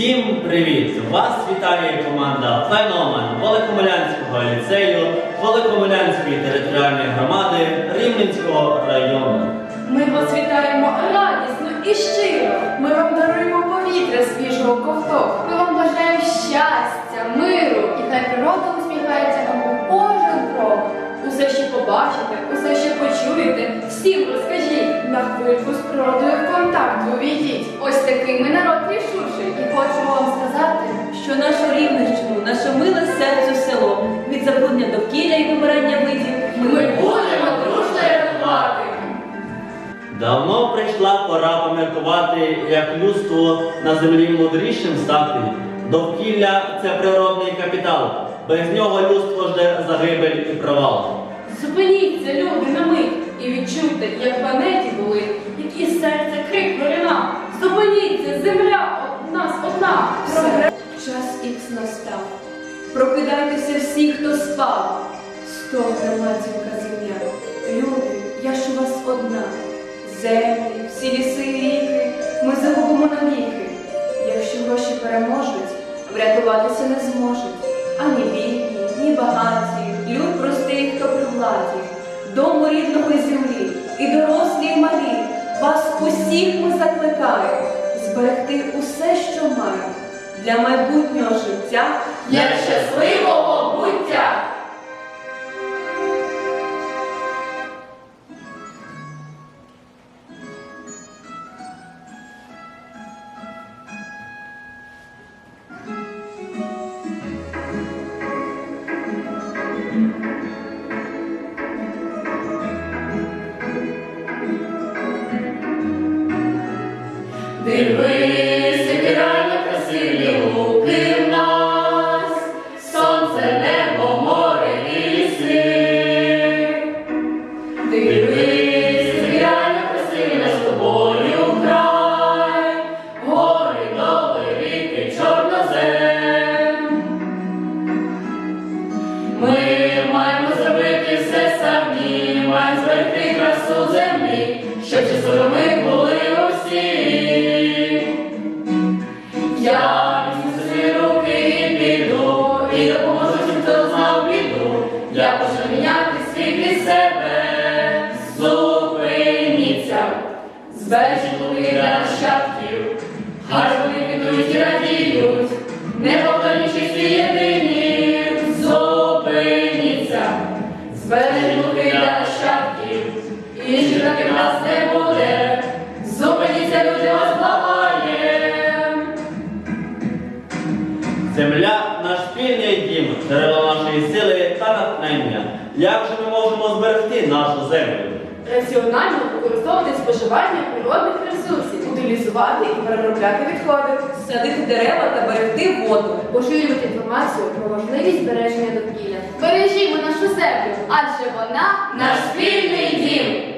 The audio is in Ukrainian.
Всім привіт! Вас вітає команда Феномен Великомилянського ліцею Великомилянської територіальної громади Рівненського району. Ми вас вітаємо радісно і щиро. Ми вам даруємо повітря свіжого ковток. Ми вам бажаємо щастя, миру і хай природа усміхається вам у кожен крок. Усе ще побачите, усе ще почуєте. Всім розкажіть. На хвильку з природою в контакт увійдіть. Ось такий ми народ рішучий що нашу рівнищину, наше миле серцю село від забруднення довкілля і вимирання видів Ми будемо дружно рятувати. Давно прийшла пора поміркувати, як людство на землі мудрішим стати. Довкілля це природний капітал. Без нього людство жде загибель і провал. Зупиніться, люди, на мить і відчуйте, як в планеті були, як із серця крик пролунав. Зупиніться, земля од нас одна. Все. Час ікс настав. Прокидайтеся всі, хто спав. Стогне матінка земля. Люди, я ж у вас одна. Землі, всі ліси і ріки ми загубимо навіки. Якщо гроші переможуть, врятуватися не зможуть. Ані бідні, ні багаті, люд простий, хто при владі, дому рідного землі, і дорослі, і малі, вас усіх ми закликаємо зберегти усе, що для майбутнього життя. Для щасливого буття! Дивись, Я почну міняти світ і себе. Для нащадків, хай вони підуть і радіють, не повторні чисті єдині. Зупиніться, для нащадків, інших таких нас не буде. Зупиніться, люди, вас благаєм. Земля наш спільний дім, джерело нашої сили та натхнення. Як же ми можемо зберегти нашу землю? Раціонально використовувати споживання природних ресурсів, утилізувати і переробляти відходи. Садити дерева та берегти воду. поширювати інформацію про важливість збереження довкілля. Бережімо нашу землю, адже вона Наш спільний дім.